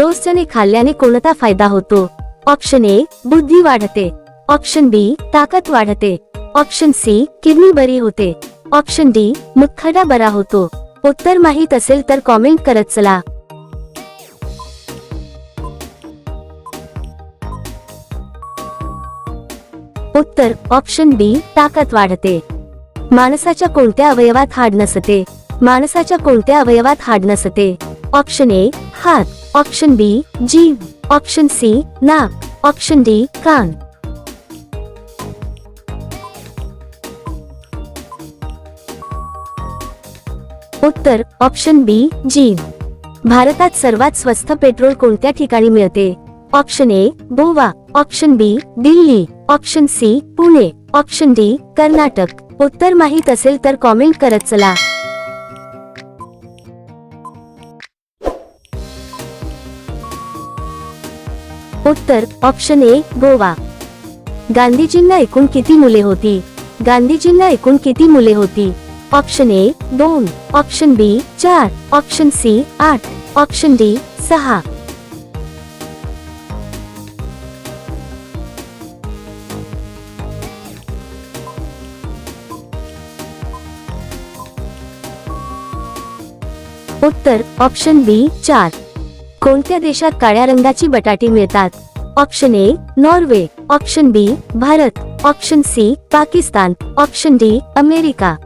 रोज चणे खाल्ल्याने कोणता फायदा होतो? ऑप्शन ए बुद्धी वाढते. ऑप्शन बी ताकद वाढते. ऑप्शन सी किडनी बरी होते. ऑप्शन डी मुखडा बरा होतो. उत्तर माहीत असेल तर कॉमेंट करत चला. उत्तर ऑप्शन बी ताकद वाढते. माणसाच्या कोणत्या अवयवात हाड नसते? माणसाच्या कोणत्या अवयवात हाड नसते? ऑप्शन ए हात. ऑप्शन बी जीव ऑप्शन सी नाक ऑप्शन डी कान उत्तर ऑप्शन बी जीव भारतात सर्वात स्वस्त पेट्रोल कोणत्या ठिकाणी मिळते? Option A Goa. Option B Delhi. Option C Pune. Option D Karnataka. उत्तर माहीत असेल तर कॉमेंट करत चला. उत्तर ऑप्शन ए गोवा. गांधीजींना एकूण किती मुले होती? गांधीजींना एकूण किती मुले होती? ऑप्शन ए दोन. ऑप्शन बी चार. ऑप्शन सी आठ. ऑप्शन डी सहा. उत्तर ऑप्शन बी चार. कोणत्या देशात काळ्या रंगाची बटाटी मिळतात? Option A Norway. Option B Bharat. Option C Pakistan. Option D America.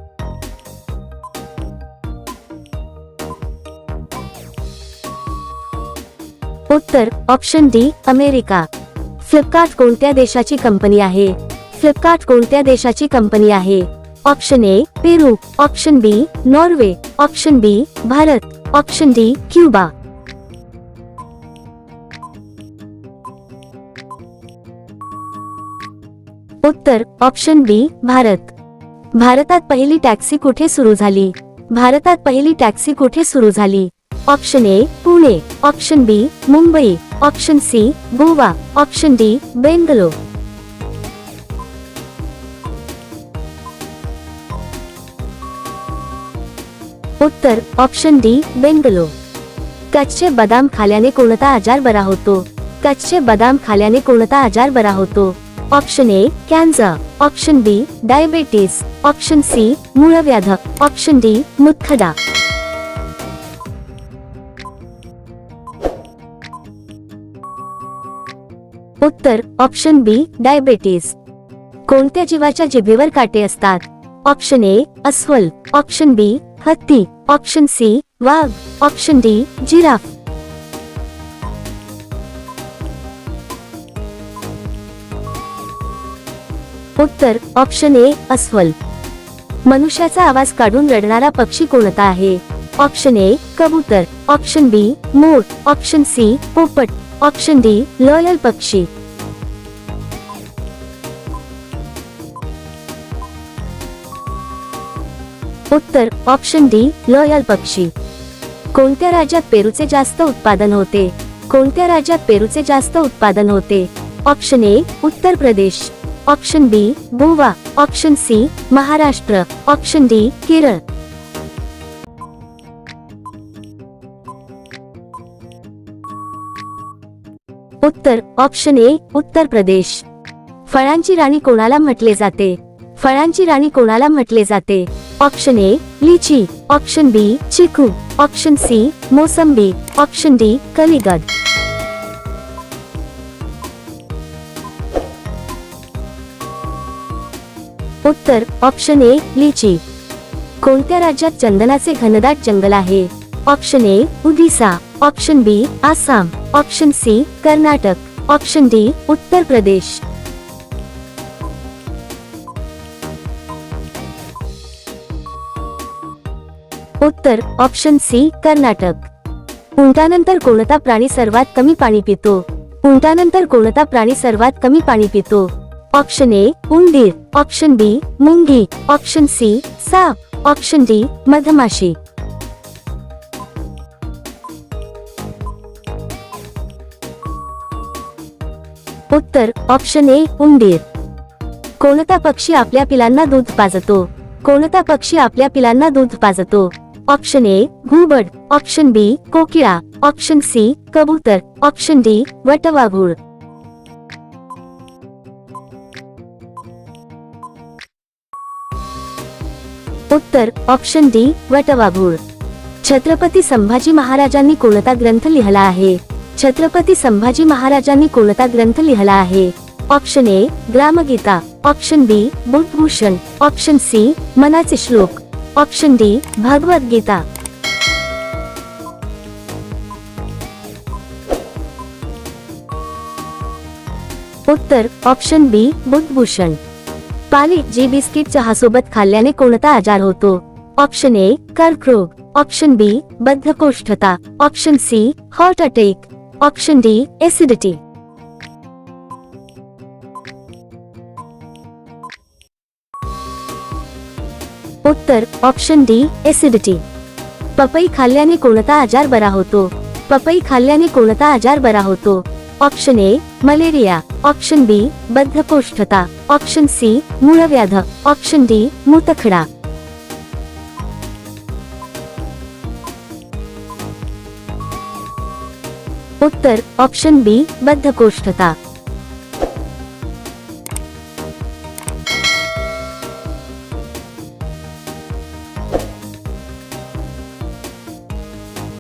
Uttar, option D America. Flipkart कोणत्या देशाची कंपनी आहे? फ्लिपकार्ट कोणत्या देशाची कंपनी आहे? Option A Peru. Option B Norway. Option B Bharat. Option D Cuba. Uttar option B Bharat. भारतात पहिली टॅक्सी कुठे सुरू झाली? भारतात पहिली टॅक्सी कुठे सुरू झाली? Option A Pune. Option B Mumbai. Option C Goa. Option D Bangalore. Uttar option D Bangalore. कच्चे बदाम खाल्याने कोणता आजार बरा होतो? कच्चे बदाम खाल्याने कोणता आजार बरा होतो? Option A cancer option B diabetes option C मूळव्याध ऑप्शन डी मुतखडा उत्तर ऑप्शन बी डायबेटीस कोणत्या जीवाच्या जिभेवर काटे असतात? ऑप्शन ए अस्वल. ऑप्शन बी हत्ती. Option C Wagh. Option D giraffe. Uttar option A अस्वल. मनुष्याचा आवाज काढून रडणारा पक्षी कोणता आहे? ऑप्शन ए कबूतर. ऑप्शन बी मोर. ऑप्शन सी पोपट. ऑप्शन डी लॉयल पक्षी. उत्तर ऑप्शन डी लॉयल पक्षी. कोणत्या राज्यात पेरूचे जास्त उत्पादन होते? कोणत्या राज्यात पेरूचे जास्त उत्पादन होते? Option A Uttar Pradesh. Option B Goa option C Maharashtra option D Kerala Uttar option A Uttar Pradesh फळांची राणी कोणाला म्हटले जाते. फळांची राणी कोणाला म्हटले जाते. ऑप्शन ए लिची ऑप्शन बी चिकू ऑप्शन सी मोसंबी ऑप्शन डी कलिगद उत्तर ऑप्शन ए लिची. कोणत्या राज्यात चंदनाचे घनदाट जंगल आहे? Option A Orissa. Option B Assam. Option C Karnataka. Option D Uttar Pradesh. Uttar option C Karnataka. उंटानंतर कोणता प्राणी सर्वात कमी पाणी पितो? उंटानंतर कोणता प्राणी सर्वात कमी पाणी पितो? ऑप्शन ए उंदीर ऑप्शन बी मुंगी ऑप्शन सी साप ऑप्शन डी मधमाशी उत्तर ऑप्शन ए उंदीर कोणता पक्षी आपल्या पिलांना दूध पाजतो कोणता पक्षी आपल्या पिलांना दूध पाजतो ऑप्शन ए घुबड ऑप्शन बी कोकिळा ऑप्शन सी कबूतर ऑप्शन डी वटवाघूळ उत्तर ऑप्शन डी वटवाघूळ. छत्रपती संभाजी महाराजांनी कोणता ग्रंथ लिहिला आहे? छत्रपती संभाजी महाराजांनी कोणता ग्रंथ लिहिला आहे? Option A Gramgita. Option B Budhbhushan. Option C मनाचे श्लोक. Option D Bhagavad Gita. उत्तर option B Budhbhushan. Parle G biscuit चहासोबत खाल्ल्याने कोणता आजार होतो? ऑप्शन ए, कर्करोग. Option B बद्धकोष्ठता option C heart attack option D acidity उत्तर, ऑप्शन डी एसिडिटी पपई खाल्ल्याने कोणता आजार बरा होतो? पपई खाल्ल्याने कोणता आजार बरा होतो? Option A malaria option B बद्धकोष्ठता option C मूळव्याध ऑप्शन डी मूतखडा उत्तर ऑप्शन बी बद्धकोष्ठता